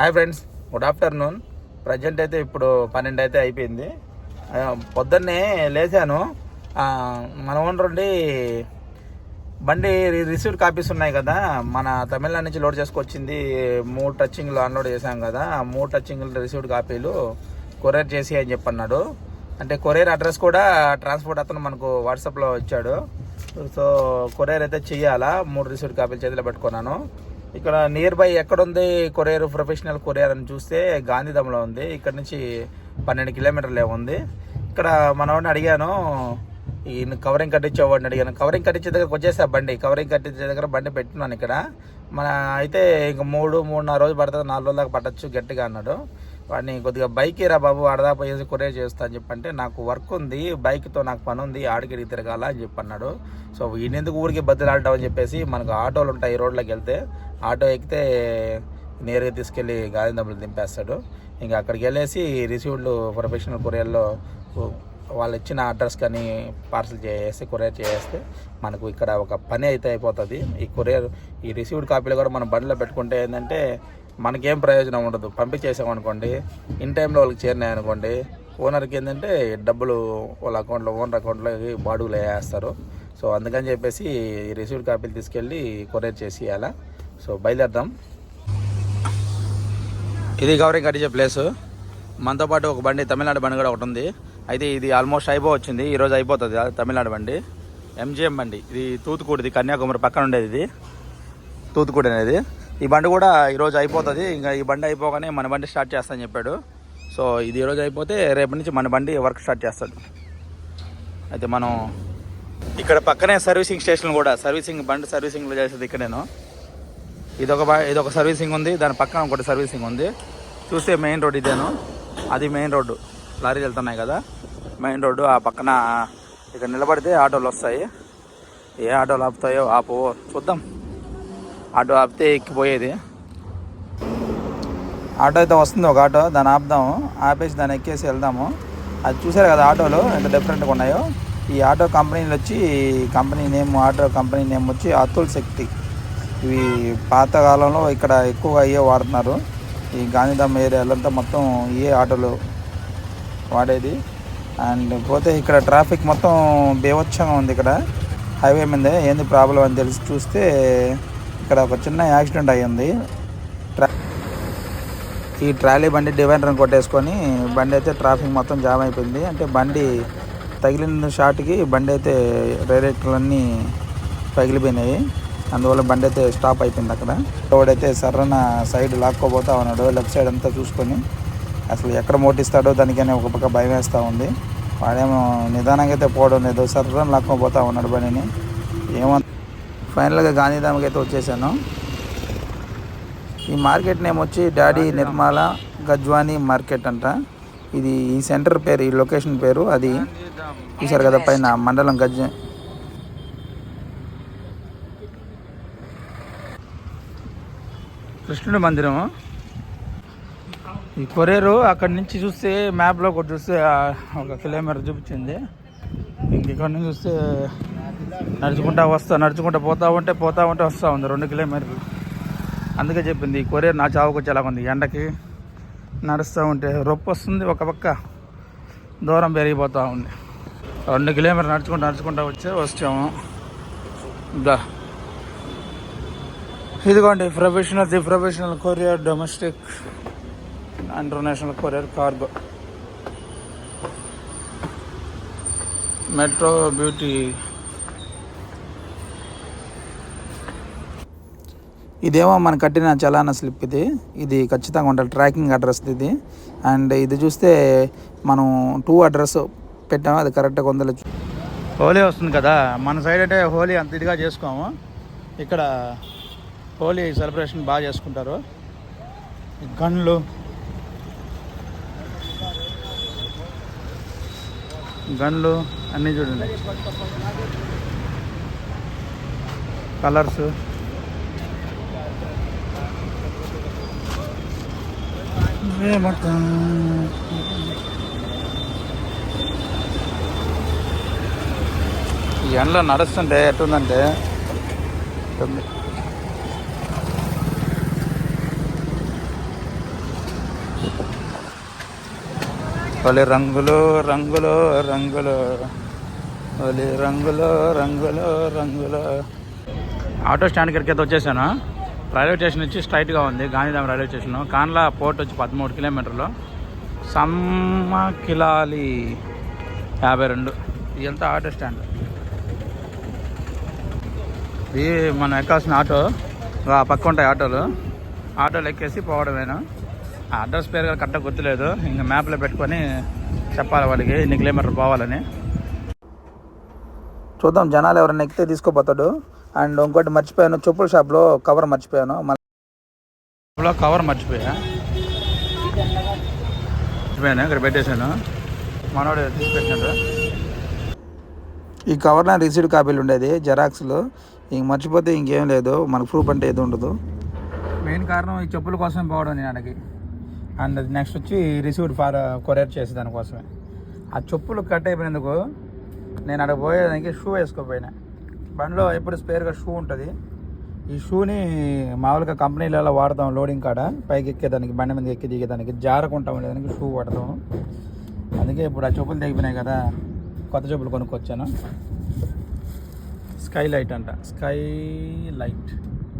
Hi friends good afternoon present అయితే ఇప్పుడు పన్నెండు అయితే అయిపోయింది. పొద్దున్నే లేచాను. మన ఓనర్ ఉండి బండి రిసీవ్డ్ కాపీస్ ఉన్నాయి కదా. మన తమిళనాడు నుంచి లోడ్ చేసుకొచ్చింది. మూడు టచ్చింగ్లు అన్లోడ్ చేశాం కదా. ఆ మూడు టచ్చింగ్లు రిసీవ్డ్ కాపీలు కొరియర్ చేసి అని చెప్పన్నాడు. అంటే కొరియర్ అడ్రస్ కూడా ట్రాన్స్పోర్ట్ అతను మనకు వాట్సాప్లో ఇచ్చాడు. సో కొరియర్ అయితే చెయ్యాలా? మూడు రిసీవ్డ్ కాపీలు చేతిలో పెట్టుకున్నాను. ఇక్కడ నియర్ బై ఎక్కడుంది కొరియర్ ప్రొఫెషనల్ కొరియర్ అని చూస్తే గాంధీధంలో ఉంది. ఇక్కడ నుంచి పన్నెండు కిలోమీటర్లే ఉంది. ఇక్కడ మనవాడిని అడిగాను ఈయన కవరింగ్ కట్టించేవాడిని అడిగాను. కవరింగ్ కట్టించే దగ్గరకు వచ్చేసా బండి. కవరింగ్ కట్టించే దగ్గర బండి పెట్టినాను ఇక్కడ. మన అయితే ఇంక మూడు మూడున్నర రోజు పడుతుంది నాలుగు రోజుల దాకా పట్టచ్చు గట్టిగా అన్నాడు. వాడిని కొద్దిగా బైక్ రా బాబు అడదా పోయేసి కొరియర్ చేస్తా అని చెప్పంటే నాకు వర్క్ ఉంది బైక్తో నాకు పని ఉంది ఆడికి తిరగాల అని చెప్పి అన్నాడు సో ఈయనెందుకు ఊరికి బద్దలాడటం అని చెప్పేసి మనకు ఆటోలు ఉంటాయి ఈ రోడ్లోకి వెళ్తే ఆటో ఎక్కితే నేరుగా తీసుకెళ్ళి గాంధీదమ్ములు దింపేస్తాడు. ఇంకా అక్కడికి వెళ్ళేసి రిసీవ్డ్లు ప్రొఫెషనల్ కొరియర్లో వాళ్ళు ఇచ్చిన అడ్రస్ కానీ పార్సల్ చేసి కొరియర్ చేస్తే మనకు ఇక్కడ ఒక పని అయితే అయిపోతుంది. ఈ కొరియర్ ఈ రిసీవ్డ్ కాపీలు కూడా మనం బండిలో పెట్టుకుంటే ఏంటంటే మనకేం ప్రయోజనం ఉండదు. పంపించేసామనుకోండి ఇన్ టైంలో వాళ్ళకి చేరినాయి అనుకోండి ఓనర్కి ఏంటంటే డబ్బులు వాళ్ళ అకౌంట్లో ఓనర్ అకౌంట్లో బాడుగులు వేస్తారు సో అందుకని చెప్పేసి ఈ రిసీవ్డ్ కాపీలు తీసుకెళ్ళి కొరియర్ చేసి ఇవ్వాలా సో బయలుదేరదాం. ఇది గౌరీ కట్టించే ప్లేసు మనతో పాటు ఒక బండి తమిళనాడు బండి కూడా ఒకటి ఉంది. అయితే ఇది ఆల్మోస్ట్ అయిపోవచ్చింది. ఈరోజు అయిపోతుంది తమిళనాడు బండి. ఎంజిఎం బండి. ఇది తూతుకూడిది కన్యాకుమారి పక్కన ఉండేది ఇది. తూతుకూడి అనేది. ఈ బండి కూడా ఈరోజు అయిపోతుంది. ఇంకా ఈ బండి అయిపోగానే మన బండి స్టార్ట్ చేస్తానని చెప్పాడు. సో ఇది ఈరోజు అయిపోతే రేపటి నుంచి మన బండి వర్క్ స్టార్ట్ చేస్తాడు. అయితే మనం ఇక్కడ పక్కనే సర్వీసింగ్ స్టేషన్ కూడా సర్వీసింగ్ బండి సర్వీసింగ్లో చేసేది ఇక్కడేను. ఇదొక ఇదొక సర్వీసింగ్ ఉంది. దాని పక్కన ఒకటి సర్వీసింగ్ ఉంది. చూస్తే మెయిన్ రోడ్ ఇదేను. అది మెయిన్ రోడ్డు లారీలు వెళ్తున్నాయి కదా. మెయిన్ రోడ్డు ఆ పక్కన ఇక్కడ నిలబడితే ఆటోలు వస్తాయి. ఏ ఆటోలు ఆపుతాయో ఆపు. చూద్దాం. ఆటో ఆపితే ఎక్కిపోయేది. ఆటో అయితే వస్తుంది. ఒక ఆటో. దాన్ని ఆపుదాము ఆపేసి దాన్ని ఎక్కేసి వెళ్దాము. అది చూసారు కదా ఆటోలు ఎంత డిఫరెంట్గా ఉన్నాయో. ఈ ఆటో కంపెనీలు వచ్చి company name auto company name వచ్చి అతుల్ శక్తి. ఇవి పాత కాలంలో ఇక్కడ ఎక్కువగా ఇవే వాడుతున్నారు. ఈ గాంధీధామ్ ఏరియాలంతా మొత్తం ఇవే ఆటోలు వాడేది. అండ్ పోతే ఇక్కడ ట్రాఫిక్ మొత్తం బేవచ్చంగా ఉంది ఇక్కడ. హైవే మీద ఏంది ప్రాబ్లం అని తెలిసి చూస్తే ఇక్కడ ఒక చిన్న యాక్సిడెంట్ అయ్యింది. ట్రా ఈ ట్రాలీ బండి డివైడర్ని కొట్టేసుకొని బండి అయితే ట్రాఫిక్ మొత్తం జామ్ అయిపోయింది. అంటే బండి తగిలిన షాట్కి బండి అయితే రైరెక్టర్లన్నీ పగిలిపోయినాయి. అందువల్ల బండి అయితే స్టాప్ అయిపోయింది అక్కడ. వాడైతే సర్రన సైడ్ లాక్కోబోతా ఉన్నాడు. లెఫ్ట్ సైడ్ అంతా చూసుకొని అసలు ఎక్కడ మోటిస్తాడో దానికని ఒక పక్క భయం వేస్తూ ఉంది. వాడేమో నిదానంగా అయితే పోవడం లేదు. సర్రన లాక్కోబోతా ఉన్నాడు బండిని. ఏమో ఫైనల్గా గాంధీధామ్కి అయితే వచ్చేసాను. ఈ మార్కెట్ నేమ్ వచ్చి డాడీ నిర్మల గజ్వాని మార్కెట్ అంట. ఇది ఈ సెంటర్ పేరు ఈ లొకేషన్ పేరు అది చూసారు కదా పైన మండలం గజ్జ కృష్ణుడి మందిరం. ఈ కొరేరు అక్కడి నుంచి చూస్తే మ్యాప్లో ఒకటి చూస్తే ఒక కిలోమీటర్ చూపించింది. ఇంక ఇక్కడ నుంచి చూస్తే నడుచుకుంటా వస్తా నడుచుకుంటా పోతా ఉంటే పోతా ఉంటే వస్తూ ఉంది రెండు కిలోమీటర్లు. అందుకే చెప్పింది ఈ కొరియర్ నా చావుకు వచ్చేలా ఉంది ఎండకి నడుస్తూ ఉంటే రొప్పి వస్తుంది ఒక పక్క దూరం పెరిగిపోతూ ఉంది. రెండు కిలోమీటర్లు నడుచుకుంటూ నడుచుకుంటూ వచ్చే వచ్చాము ఇంకా ఇదిగోండి professional the professional courier domestic international courier cargo. Metro beauty. ఇదేమో మనం కట్టిన చలానా స్లిప్ ఇది. ఇది ఖచ్చితంగా ఉండాలి ట్రాకింగ్ అడ్రస్ ఇది. అండ్ ఇది చూస్తే మనం టూ అడ్రస్ పెట్టాము అది కరెక్ట్గా ఉందో హోలీ వస్తుంది కదా మన సైడ్ అంటే హోలీ అంత ఇదిగా చేసుకోము. ఇక్కడ హోలీ సెలబ్రేషన్ బాగా చేసుకుంటారు. గన్లు. గన్లు అన్నీ చూడండి. కలర్స్. మొత్తం. ఈ ఎండలో నడుస్తుంటే ఎట్టుందంటే. ఉంటుంది. ఒలి రంగులు రంగులు రంగులు. ఒలి రంగులు రంగులు రంగులు. ఆటో స్టాండ్ ఇక్కడికి అయితే వచ్చేసాను? రైల్వే స్టేషన్ వచ్చి స్ట్రైట్గా ఉంది Gandhidham railway station. Kandla port వచ్చి పదమూడు కిలోమీటర్లు. సమ్మకిలాలి యాభై రెండు. ఇదంతా ఆటో స్టాండ్. ఇది మనం ఎక్కాల్సిన ఆటో పక్క ఉంటాయి ఆటోలు. ఆటోలు ఎక్కేసి పోవడమేనా? ఆ అడ్రస్ పేరు కూడా కరెక్ట్గా గుర్తులేదు. ఇంకా మ్యాప్లో పెట్టుకొని చెప్పాలి వాళ్ళకి ఎన్ని కిలోమీటర్ పోవాలని. చూద్దాం జనాలు ఎవరైనా ఎక్కితే తీసుకోపోతాడు అండ్ ఇంకోటి మర్చిపోయాను చెప్పుల షాప్లో కవర్ మర్చిపోయాను. మళ్ళీ కవర్ మర్చిపోయా? మర్చిపోయాను ఇక్కడ పెట్టేశాను. మనోడు తీసి పెట్టినాడు ఈ కవర్లో రిసీవ్డ్ కాపీలు ఉండేది జెరాక్స్లు. ఇంక మర్చిపోతే ఇంకేం లేదు మనకు ప్రూఫ్ అంటే ఏది ఉండదు. మెయిన్ కారణం ఈ చెప్పుల కోసం పోవడం నేను అడిగి. అండ్ నెక్స్ట్ వచ్చి రిసీవ్డ్ ఫార్ కొరియర్ చేసే దానికోసమే. ఆ చెప్పులు కట్ అయిపోయినందుకు నేను అక్కడ పోయేదానికి షూ వేసుకోపోయినా. బండిలో ఎప్పుడు స్పేర్గా షూ ఉంటుంది. ఈ షూని మామూలుగా కంపెనీలలో వాడతాం లోడింగ్ కాడ. పైకి ఎక్కేదానికి బండి మీద ఎక్కి దిగేదానికి జారకుంటాం ఉండేదానికి షూ వాడతాం. అందుకే ఇప్పుడు ఆ చెప్పులు తెగిపోయినాయి కదా. కొత్త చెప్పులు కొనుక్కొచ్చాను. స్కై లైట్ అంట. Sky light